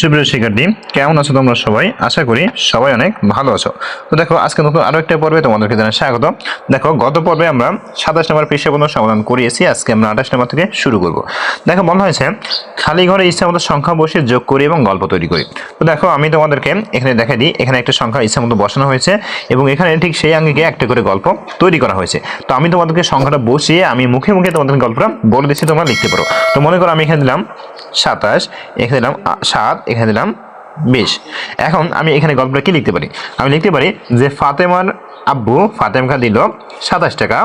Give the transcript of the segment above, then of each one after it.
সুপ্রিয় শিক্ষার্থী, কেমন আছো তোমরা সবাই? আশা করি সবাই অনেক ভালো আছো। তো দেখো, আজকে নতুন আরও একটা পর্বে তোমাদেরকে জানাই স্বাগত। দেখো, গত পর্বে আমরা সাতাশ নম্বর পৃষ্ঠা পর্যন্ত সমাধান করিয়েছি। আজকে আমরা আঠাশ নম্বর থেকে শুরু করব। দেখো, বলা হয়েছে, খালি ঘরে ইচ্ছা মতো সংখ্যা বসে যোগ করি এবং গল্প তৈরি করি। তো দেখো, আমি তোমাদেরকে এখানে দেখাই দিই, এখানে একটা সংখ্যা ইচ্ছা মতো বসানো হয়েছে এবং এখানে ঠিক সেই আঙ্গিকে একটা করে গল্প তৈরি করা হয়েছে। তো আমি তোমাদেরকে সংখ্যাটা বসিয়ে আমি মুখে মুখে তোমাদের গল্পটা বলে দিচ্ছি, তোমরা লিখতে পারো। তো মনে করো আমি এখানে দিলাম সাতাশ, এখানে দিলাম সাত এখানে দিলাম বিশ। এখন আমি এখানে গল্পটা কি লিখতে পারি? আমি লিখতে পারি যে ফাতেমার আব্বু ফাতেমকা দিল সাতাশ টাকা,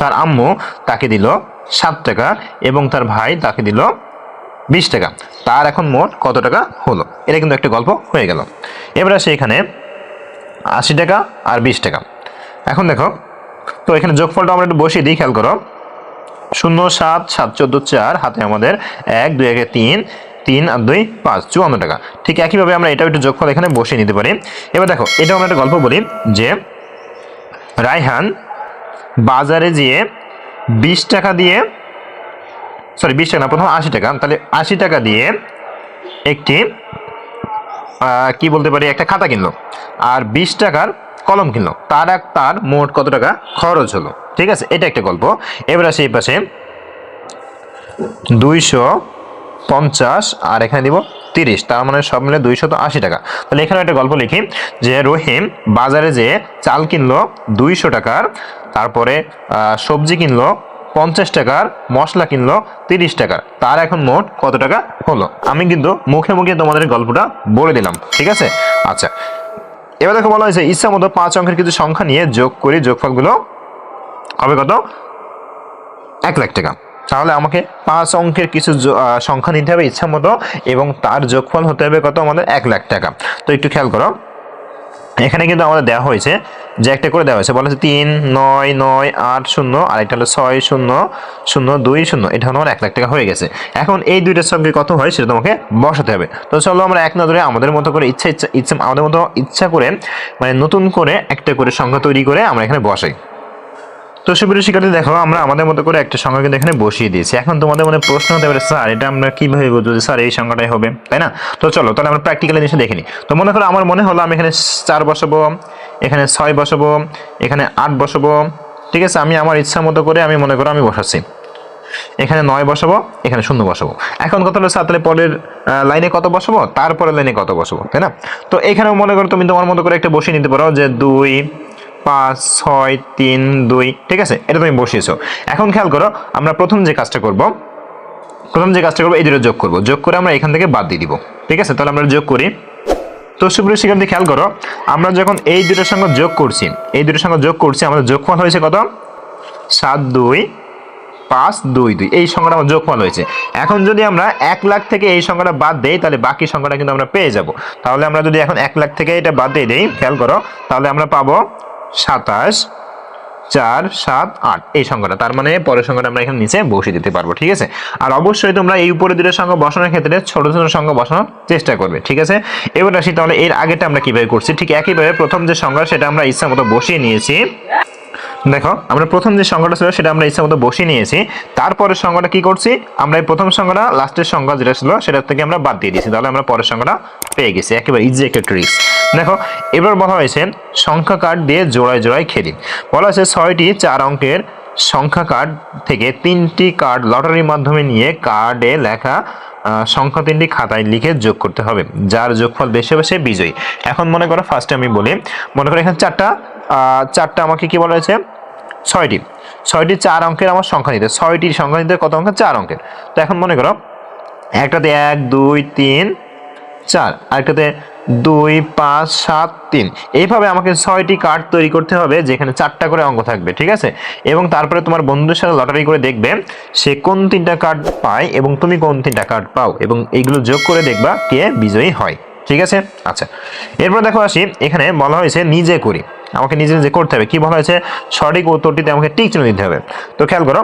তার আম্মু তাকে দিল সাত টাকা এবং তার ভাই তাকে দিল বিশ টাকা। তার এখন মোট কত টাকা হলো? এটা কিন্তু একটা গল্প হয়ে গেল। এবার আসে এখানে আশি টাকা আর বিশ টাকা। এখন দেখো, তো এখানে যোগফলটা আমরা একটু বসিয়ে দিই, খেয়াল করো। শূন্য সাত সাত চোদ্দ চার, হাতে আমাদের এক, দুই, একে, তিন তিন আর দুই পাঁচ, চুয়ান্ন টাকা। ঠিক একইভাবে আমরা এটাও একটু যোগফল এখানে বসিয়ে নিতে পারি। এবার দেখো, এটাও আমরা একটা গল্প বলি যে রায়হান বাজারে যেয়ে বিশ টাকা দিয়ে সরি বিশ টাকা না, প্রথম আশি টাকা, তাহলে আশি টাকা দিয়ে একটি কি বলতে পারি, একটা খাতা কিনলো। আর বিশ টাকার কলম কিনলো। তার এক, তার মোট কত টাকা? খরচ হলো। ঠিক আছে, এটা একটা গল্প। এবার আসে এই পাশে। দুইশো পঞ্চাশ, আর এখানে দিব তিরিশ, তার মানে সব মিলে দুইশত আশি টাকা। তাহলে এখানে একটা গল্প লিখি, যে রহিম বাজারে যেয়ে চাল কিনলো দুইশো টাকার, তারপরে সবজি কিনলো পঞ্চাশ টাকার, মশলা কিনলো তিরিশ টাকার, তার এখন মোট কত টাকা হলো? আমি কিন্তু মুখে মুখে তোমাদের গল্পটা বলে দিলাম, ঠিক আছে? আচ্ছা এবার দেখো বলা হয়েছে, ইচ্ছা মতো পাঁচ অঙ্কের কিছু সংখ্যা নিয়ে যোগ করি, যোগফলগুলো হবে কত? এক লাখ টাকা। তাহলে আমাকে পাঁচ অঙ্কের কিছু সংখ্যা নিতে হবে ইচ্ছা মতো, এবং তার যোগফল হতে হবে কত? আমাদের এক লাখ টাকা। তো একটু খেয়াল করো। এখানে কিন্তু আমাদের দেওয়া হয়েছে, যে একটা করে দেওয়া হয়েছে, বলা হচ্ছে তিন, নয় নয়, আট, শূন্য আর এটা হলো ছয়, শূন্য শূন্য, দুই, শূন্য। এটা হলো আমার এক লাখ টাকা হয়ে গেছে। এখন এই দুইটার সঙ্গে কত হয় সেটা তোমাকে বসাতে হবে। তো চলো আমরা এক নজরে আমাদের মতো করে ইচ্ছা ইচ্ছা ইচ্ছা, আমাদের মতো ইচ্ছা করে মানে নতুন করে একটা করে সংখ্যা তৈরি করে আমরা এখানে বসাই। তো সুপ্রিয় শিক্ষার্থী, দেখো, আমরা আমাদের মতো করে একটা সংখ্যা কিন্তু এখানে বসিয়ে দিয়েছি। এখন তোমাদের মনে প্রশ্ন হতে পারে, স্যার, এটা আমরা কীভাবে বুঝব যে, স্যার, এই সংখ্যাটাই হবে? তাই না? তো চলো, তাহলে আমরা প্র্যাকটিক্যালি জিনিসটা দেখে নিই। তো মনে করো, আমার মনে হলো আমি এখানে চার বসাবো, এখানে ছয় বসাবো, এখানে আট বসাবো, ঠিক আছে? আমি আমার ইচ্ছা মতো করে আমি মনে করো আমি বসাচ্ছি। এখানে নয় বসাবো, এখানে শূন্য বসাবো। এখন কথা হলো, স্যার, তাহলে পরের লাইনে কত বসাবো? তারপরের লাইনে কত বসাবো? তাই না? তো এখানেও মনে করো, তুমি তোমার মতো করে একটা বসিয়ে নিতে পারো যে, দুই পাঁচ, ছয়, তিন, দুই, ঠিক আছে? এটা তুমি বসিয়েছো। এখন খেয়াল করো, আমরা প্রথম যে কাজটা করব, প্রথম যে কাজটা করব, এই দুটো যোগ করব। যোগ করে আমরা এখান থেকে বাদ দিয়ে দিব, ঠিক আছে? তাহলে আমরা যোগ করি। তো সুপ্রিয় শিক্ষার্থী, খেয়াল করো, আমরা যখন এই দুটোর সঙ্গে যোগ করছি, এই দুটোর সঙ্গে যোগ করছি, আমাদের যোগফল হয়েছে কত? সাত, দুই, পাঁচ, দুই দুই। এই সংখ্যাটা আমার যোগফল হয়েছে। এখন যদি আমরা এক লাখ থেকে এই সংখ্যাটা বাদ দেই, তাহলে বাকি সংখ্যাটা কিন্তু আমরা পেয়ে যাব। তাহলে আমরা যদি এখন এক লাখ থেকে এটা বাদ দিয়ে দিই, খেয়াল করো, তাহলে আমরা পাবো সাতাশ, চার, সাত, আট। এই সংখ্যাটা, তার মানে পরের সংখ্যাটা আমরা এখানে নিচে বসিয়ে দিতে পারব, ঠিক আছে? আর অবশ্যই তোমরা এই উপরে দুটো সংখ্যা বসানোর ক্ষেত্রে ছোট ছোট সংখ্যা বসানোর চেষ্টা করবে, ঠিক আছে? এবার আসি তাহলে এর আগেটা আমরা কীভাবে করছি, ঠিক একইভাবে প্রথম যে সংখ্যা সেটা আমরা ইচ্ছা মতো বসিয়ে নিয়েছি। দেখো, আমরা প্রথম যে সংখ্যাটা ছিল সেটা আমরা ইচ্ছা মতো বসিয়ে নিয়েছি, তারপরের সংখ্যাটা কি করছি? আমরা এই প্রথম সংখ্যাটা লাস্টের সংখ্যা যেটা ছিল সেটার থেকে আমরা বাদ দিয়ে দিয়েছি, তাহলে আমরা পরের সংখ্যাটা পেয়ে গেছি, একেবারে ইজি একটা ট্রিক্স দেখো, এবার বলা হয়েছে, সংখ্যা কার্ড দিয়ে জোড়ায় জোড়ায় খেলি। বলা হয়েছে ছয়টি চার অঙ্কের সংখ্যা কার্ড থেকে তিনটি কার্ড লটারির মাধ্যমে নিয়ে কার্ডে লেখা সংখ্যা তিনটি খাতায় লিখে যোগ করতে হবে, যার যোগফল বেশি হবে সে বিজয়ী। এখন মনে করো ফার্স্টে আমি বলি, মনে করো এখানে চারটা চারটা আমাকে কি বলা হয়েছে? ছয়টি। ছয়টি চার অঙ্কের আমার সংখ্যা নিতে, ছয়টি সংখ্যা নিতে কত অঙ্কের? চার অঙ্কের। তো এখন মনে করো, একটাতে এক, দুই, তিন, চার, আরেকটাতে দুই, পাঁচ, সাত, তিন। এইভাবে আমাকে ছয়টি কার্ড তৈরি করতে হবে, যেখানে চারটা করে অঙ্ক থাকবে, ঠিক আছে? এবং তারপরে তোমার বন্ধুদের সাথে লটারি করে দেখবে সে কোন তিনটা কার্ড পায় এবং তুমি কোন তিনটা কার্ড পাও, এবং এইগুলো যোগ করে দেখবা কে বিজয়ী হয়, ঠিক আছে? আচ্ছা এরপর দেখো আসি, এখানে বলা হয়েছে নিজে করি। আমাকে নিজে নিজে করতে হবে। কি বলা হয়েছে? সঠিক উত্তরটিতে আমাকে টিক চিহ্ন দিতে হবে। তো খেয়াল করো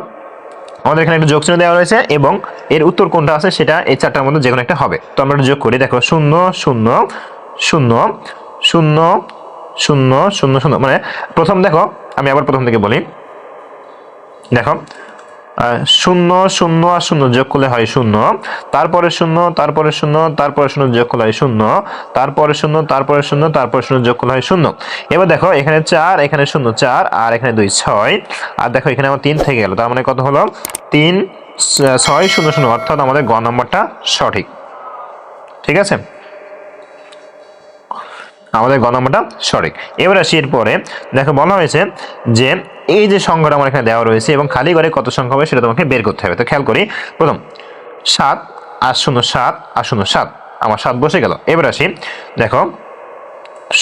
আমাদের এখানে একটা যোগ চিহ্ন দেওয়া রয়েছে এবং এর উত্তর কোনটা আছে সেটা এই চারটার মধ্যে যে কোনো একটা হবে। তো আমরা যোগ করি, দেখো, শূন্য শূন্য শূন্য শূন্য শূন্য শূন্য শূন্য। মানে প্রথম দেখো, আমি আবার প্রথম থেকে বলি। দেখো শূন্য শূন্য আর শূন্য যোগ করলে হয় শূন্য। তারপরে শূন্য তারপরে শূন্য তারপরে শূন্য যোগ করলে হয় শূন্য। তারপরে শূন্য তারপরে শূন্য তারপরে শূন্য যোগ করলে হয় শূন্য। এবার দেখো, এখানে চার, এখানে শূন্য চার, আর এখানে দুই ছয়। আর দেখো, এখানে আমার তিন থেকে গেল। তার মানে কত হলো? তিন ছয়, শূন্য শূন্য। অর্থাৎ আমাদের গ নম্বরটা সঠিক। ঠিক আছে? আমাদের গ নম্বরটা সঠিক। এবার আসি এরপরে। দেখো, বলা হয়েছে যে এই যে সংখ্যাটা আমার এখানে দেওয়া রয়েছে এবং খালি ঘরে কত সংখ্যা হবে সেটা তোমাকে বের করতে হবে। তো খেয়াল করি, প্রথম, সাত আর শূন্য সাত আর শূন্য সাত, আমার সাত বসে গেল। এবার আসি, দেখো,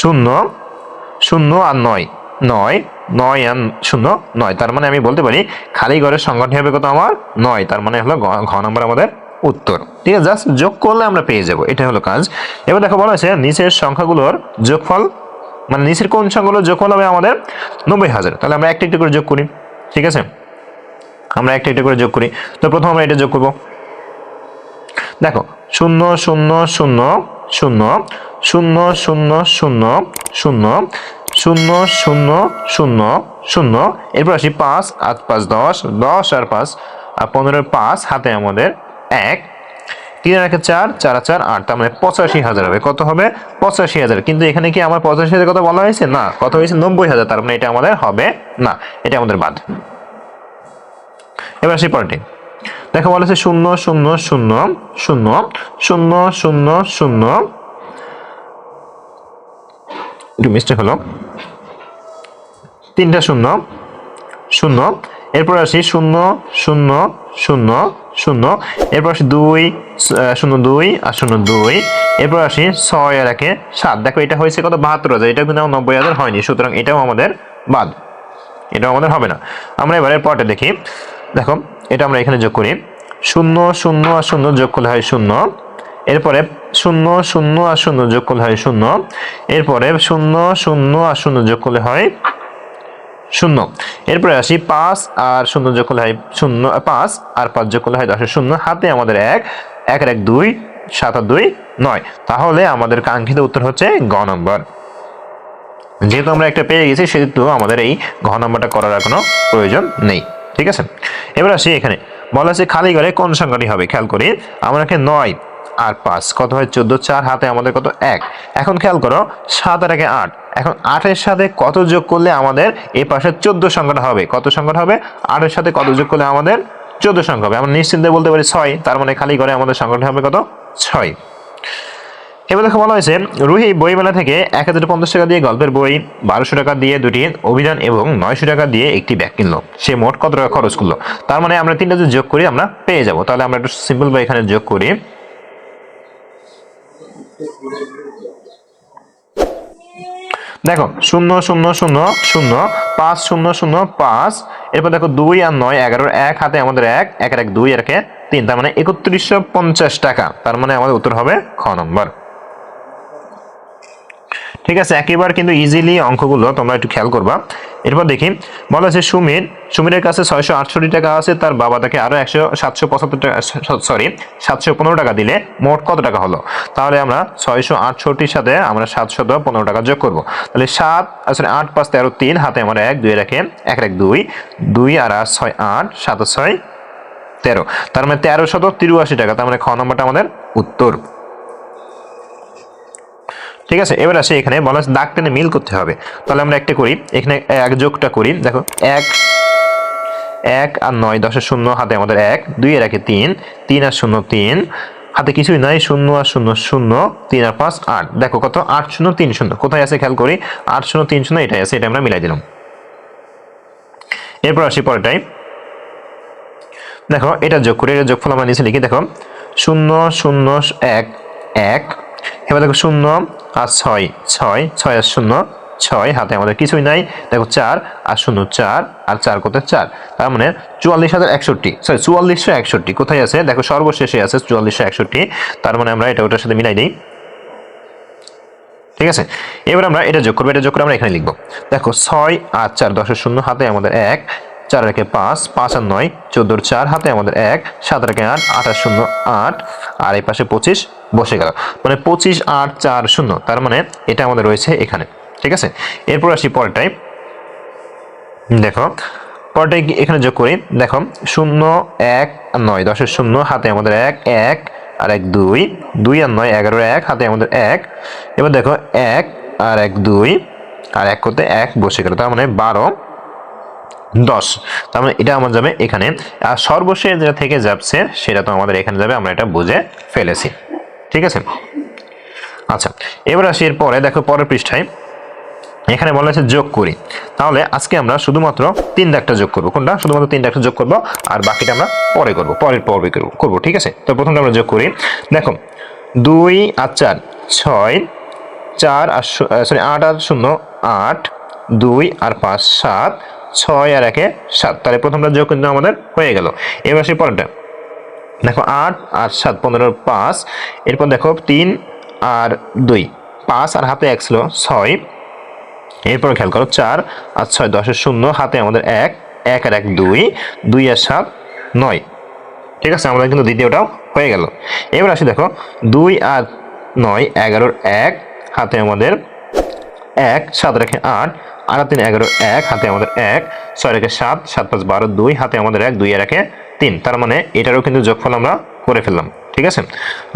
শূন্য শূন্য আর নয় নয় নয় আর শূন্য, নয়, তার মানে আমি বলতে পারি খালি ঘরের সংখ্যাটি হবে কত আমার? নয়, তার মানে হলো ঘ নম্বর আমাদের উত্তর। ঠিক আছে, জাস্ট যোগ করলে আমরা পেয়ে যাব এটা হলো কাজ। এবার দেখো বলা হয়েছে, নিচের সংখ্যাগুলোর যোগফল মানে নিচের কোন সংখ্যাগুলোর যোগ হবে আমাদের নব্বই হাজার তাহলে আমরা একটা একটা করে যোগ করি ঠিক আছে আমরা একটা একটা করে যোগ করি তো প্রথম আমরা এটা যোগ করব দেখো শূন্য শূন্য শূন্য শূন্য শূন্য শূন্য শূন্য শূন্য শূন্য শূন্য শূন্য শূন্য এরপর আসি পাঁচ আট পাঁচ দশ দশ আর পাঁচ আর পনেরো পাঁচ হাতে আমাদের এক তিন আর চার চার আর চার, আট, তার মানে পঁচাশি হাজার হবে। কত হবে? পঁচাশি হাজার। কিন্তু এখানে কি আমার পঁচাশি হাজার কথা বলা হয়েছে? না। কত হয়েছে? নব্বই হাজার। তার মানে এটা আমাদের হবে না। এটা আমাদের বাদ। এবার আসি পরেরটি। দেখো বলা শূন্য শূন্য শূন্য শূন্য শূন্য শূন্য শূন্য। একটু মিস্টেক হলো। তিনটা শূন্য শূন্য এরপর আসি শূন্য শূন্য শূন্য শূন্য। এরপর আসি দুই শূন্য দুই আর শূন্য দুই। এরপর আসি ছয় আর একে সাত। দেখো, এটা হয়েছে কত? বাহাত্তর হাজার। এটা কিন্তু নব্বই হাজার হয়নি, সুতরাং এটাও আমাদের বাদ। এটাও আমাদের হবে না। আমরা এবারে পরটা দেখি। দেখো, এটা আমরা এখানে যোগ করি। শূন্য শূন্য আর শূন্য যোগ করলে হয় শূন্য। এরপরে শূন্য শূন্য আর শূন্য যোগ করলে হয় শূন্য। এরপরে শূন্য শূন্য আর শূন্য যোগ করলে হয় শূন্য। এরপরে আসি পাঁচ আর শূন্য যোগ করলে হয় শূন্য, পাঁচ আর পাঁচ যোগ করলে হয় দশের শূন্য। হাতে আমাদের এক এক এক দুই, সাত আর দুই, নয়। তাহলে আমাদের কাঙ্ক্ষিত উত্তর হচ্ছে গ নম্বর। যেহেতু আমরা একটা পেয়ে গেছি, সেহেতু আমাদের এই ঘ নম্বরটা করার কোনো প্রয়োজন নেই। ঠিক আছে? এবার আসি এখানে। বলা আছে খালি ঘরে কোন সংখ্যাটি হবে? খেয়াল করি। আমরা নয় আর পাঁচ। কত হয় চোদ্দ? চার। হাতে আমাদের কত? এক। এখন খেয়াল করো, সাত আর একে আট। এখন আটের সাথে কত যোগ করলে আমাদের এ পাশে চোদ্দ সংখ্যাটা হবে? কত সংখ্যাটা হবে? আটের সাথে কত যোগ করলে আমাদের চোদ্দ সংখ্যা হবে? আমরা নিশ্চিন্তে বলতে পারি ছয়, তার মানে খালি করে আমাদের সংখ্যাটা হবে কত? ছয়। এবার দেখো বলা হয়েছে, রুহি বইমেলা থেকে এক হাজার পঞ্চাশ টাকা দিয়ে গল্পের বই, বারোশো টাকা দিয়ে দুটি অভিধান এবং নয়শো টাকা দিয়ে একটি ব্যাগ কিনলো। সে মোট কত টাকা খরচ করল? তার মানে আমরা তিনটা যোগ করি, আমরা পেয়ে যাব। তাহলে আমরা একটু সিম্পল বা এখানে যোগ করি। দেখো, শূন্য শূন্য শূন্য শূন্য, পাঁচ, শূন্য শূন্য, পাঁচ। এরপর দেখো, দুই আর নয়, এগারোর এক হাতে আমাদের এক এক এক দুই একে তিন। তার মানে একত্রিশশো পঞ্চাশ টাকা। তার মানে আমাদের উত্তর হবে খ নম্বর। ঠিক আছে, একেবারে কিন্তু ইজিলি অঙ্কগুলো তোমরা একটু খেয়াল করবা। এরপর দেখি, বলা আছে সুমির, সুমিরের কাছে ছয়শো আটষট্টি টাকা আছে, তার বাবা তাকে আরও একশো সাতশো পঁচাত্তর টাকা সরি সাতশো পনেরো টাকা দিলে মোট কত টাকা হলো? তাহলে আমরা ছয়শো আটষট্টির সাথে আমরা সাতশত পনেরো টাকা যোগ করব। তাহলে সাত আসলে আট পাঁচ তেরো তিন, হাতে আমরা এক, দুই রাখে এক এক দুই দুই আর আট, ছয়, আট, সাত, ছয়, তেরো। তার মানে তেরো শত তিরুয়াশি টাকা, তার মানে খ নম্বরটা আমাদের উত্তর। ঠিক আছে? এবার আসে এখানে বলা দাগ টেনে মিল করতে হবে। তাহলে আমরা একটা করি, এখানে এক যোগটা করি, দেখো, এক এক আর নয় দশের শূন্য, হাতে আমাদের এক, দুই এর একে তিন তিন আর শূন্য তিন, হাতে কিছুই নাই, শূন্য আর শূন্য শূন্য, তিন আর পাঁচ, আট। দেখো কত? আট শূন্য, তিন শূন্য। কোথায় আছে? খেয়াল করি, আট শূন্য, তিন শূন্য, এটাই আছে, এটা আমরা মিলাই দিলাম। এরপর আসি পরেরটাই। দেখো, এটা যোগ করি, এটা যোগফল আমরা নিচে লিখি, দেখো, শূন্য শূন্য, এক এক। এবার দেখো, শূন্য আর ছয় ছয় ছয় আর শূন্য, ছয়, হাতে আমাদের কিছুই নাই। দেখো চার আর শূন্য, চার আর চার কত? চার। তার মানে চুয়াল্লিশ হাজার একষট্টি সরি চুয়াল্লিশশো একষট্টি। কোথায় আছে? দেখো সর্বশেষে আছে চুয়াল্লিশশো একষট্টি। তার মানে আমরা এটা ওটার সাথে মিলাই দিই। ঠিক আছে? এবার আমরা এটা যোগ করব, এটা যোগ করে আমরা এখানে লিখব। দেখো ছয় আর চার দশের শূন্য, হাতে আমাদের এক চার রেখে পাঁচ পাঁচ আর নয়, চোদ্দোর চার, হাতে আমাদের এক, সাত রেখে আট আর শূন্য, আট। আর এই পাশে পঁচিশ, বসে গেল। মানে পঁচিশ, আট, চার, শূন্য, তার মানে এটা আমাদের রয়েছে এখানে, ঠিক আছে? এরপর আসি পরেরটাই দেখো পরটা কি এখানে যোগ করি? দেখো, শূন্য, এক, নয়, দশের শূন্য, হাতে আমাদের এক এক, আর এক, দুই দুই আর নয় এগারো এক, হাতে আমাদের এক। এবার দেখো, এক আর এক, দুই, আর এক করতে এক, বসে গেল, তার মানে বারো। দশ। তার মানে এটা আমার যাবে এখানে। আর সর্বশেষ যেটা থেকে যাচ্ছে, সেটা তো আমাদের এখানে যাবে, আমরা এটা বুঝে ফেলেছি। ঠিক আছে? আচ্ছা এবার আসি এর পরে। দেখো, পরের পৃষ্ঠায়। এখানে বলা আছে যোগ করি। তাহলে আজকে আমরা শুধুমাত্র তিন দাগটা যোগ করব। কোনটা? শুধুমাত্র তিন দাগটা যোগ করব, আর বাকিটা আমরা পরে করব। পরের পর্বে করব করব, ঠিক আছে? তো প্রথমটা আমরা যোগ করি। দেখো, দুই আর চার, ছয়, চার আর সরি আট আর শূন্য, আট, দুই আর পাঁচ, সাত ছয় আর একে সাত। তাহলে প্রথমটা যোগ কিন্তু আমাদের হয়ে গেল। এবার সেই পরেরটা। দেখো আট আর সাত পনেরো পাঁচ। এরপর দেখো তিন আর দুই। পাঁচ আর হাতে এক ছিল ছয়। এরপর খেয়াল করো চার আর ছয় দশের শূন্য, হাতে আমাদের এক এক আর এক দুই দুই আর সাত নয়। ঠিক আছে, আমাদের কিন্তু দ্বিতীয়টাও হয়ে গেল। এবার আসি দেখো দুই আর নয়, এগারোর এক, হাতে আমাদের এক, সাত রেখে আট আট তিন, এগারো, এক, হাতে আমাদের এক, ছয় রেখে সাত সাত পাঁচ বারো, দুই, হাতে আমাদের এক, দুই, একে তিন। তার মানে এটারও কিন্তু যোগফল আমরা করে ফেললাম, ঠিক আছে?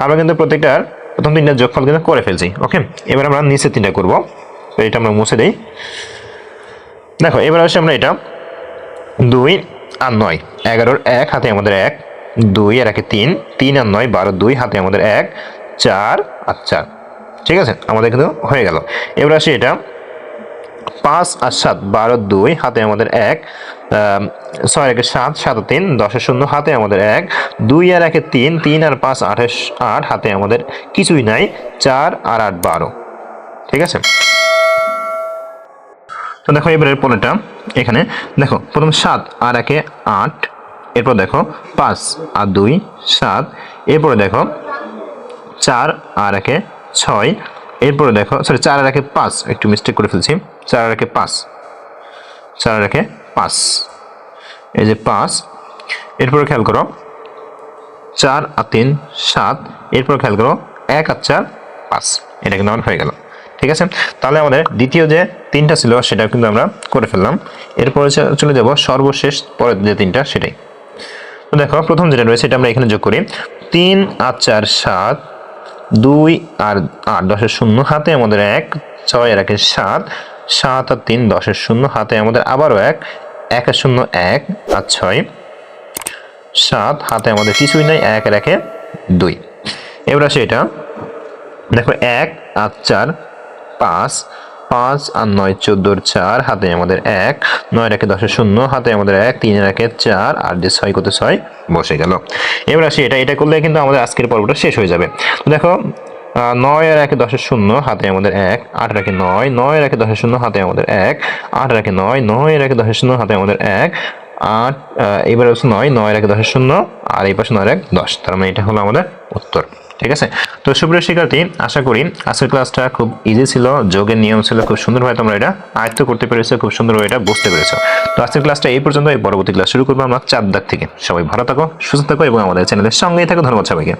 আমরা কিন্তু প্রত্যেকটার প্রথম তিনটা যোগফল কিন্তু করে ফেলছি, ওকে? এবার আমরা নিচে তিনটা করব তো এটা আমরা মুছে দিই। দেখো, এবার আসি আমরা এটা, দুই আর নয়, এগারোর এক, হাতে আমাদের এক, দুই আর একে তিন তিন আর নয়, বারো, দুই, হাতে আমাদের এক, চার আর চার। ঠিক আছে? আমাদের কিন্তু হয়ে গেল। এবার আসি এটা। পাঁচ আর সাত, বারো, দুই, হাতে আমাদের এক ছয় একে সাত সাত তিন দশের শূন্য, হাতে আমাদের এক, দুই আর একে তিন তিন আর পাঁচ, আঠাশ, আট, হাতে আমাদের কিছুই নাই, চার আর আট, বারো। ঠিক আছে? তো দেখো এবারের পরেরটা, এখানে। দেখো, প্রথম সাত আর একে আট, এরপর দেখো পাঁচ আর দুই, সাত, এরপরে দেখো চার আর একে ছয়। এরপরে দেখো সরি চার আর পাঁচ, একটু মিস্টেক করে ফেলছি। চার আর পাঁচ। চার আর একে পাঁচ। এই যে পাঁচ, এরপরে খেয়াল করো, চার আর তিন, সাত, এরপর খেয়াল করো, এক আর চার, পাঁচ। এটা কিন্তু আমার হয়ে গেল। ঠিক আছে? তাহলে আমাদের দ্বিতীয় যে তিনটা ছিল সেটা কিন্তু আমরা করে ফেললাম। এরপরে চলে যাব সর্বশেষ পরের যে তিনটা, সেটাই। দেখো, প্রথম যেটা রয়েছে, এটা আমরা এখানে যোগ করি। তিন আর চার, সাত দুই আর আট, দশের শূন্য হাতে আমাদের এক, ছয় আর একের সাত সাত আর তিন, দশের শূন্য হাতে আমাদের আবারও এক এক শূন্য এক আর ছয়, সাত হাতে আমাদের কিছুই নাই, এক আর একে দুই। এবার আসে এটা। দেখো এক আর চার, পাঁচ পাঁচ আর নয় চোদ্দোর চার, হাতে আমাদের এক। নয় রেখে দশের শূন্য, হাতে আমাদের এক, তিন রেখে চার, আর যে ছয় কত ছয় বসে গেল। এবার আসি, এটা এটা করলে কিন্তু আমাদের আজকের পর্বটা শেষ হয়ে যাবে। তো দেখো নয় আর একে দশের শূন্য, হাতে আমাদের এক, আট রেখে নয় নয় রেখে দশের শূন্য, হাতে আমাদের এক, আট রেখে নয় নয় রেখে দশের শূন্য, হাতে আমাদের এক, আট এবার হচ্ছে নয় নয় রেখে দশের শূন্য, আর এই পাশে নয় এক দশ। তার মানে এটা হলো আমাদের উত্তর। ঠিক আছে? তো সুপ্রিয় শিক্ষার্থী, আশা করি আজকের ক্লাসটা খুব ইজি ছিল, যোগের নিয়ম ছিল, খুব সুন্দরভাবে তোমরা এটা আয়ত্ত করতে পেরেছ, খুব সুন্দরভাবে এটা বুঝতে পেরেছ। তো আজকের ক্লাসটা এই পর্যন্ত এই পরবর্তী ক্লাস শুরু করব আমরা চার দাগ থেকে। সবাই ভালো থাকো, সুস্থ থাকো এবং আমাদের চ্যানেলের সঙ্গেই থাকো, ধন্যবাদ সবাইকে।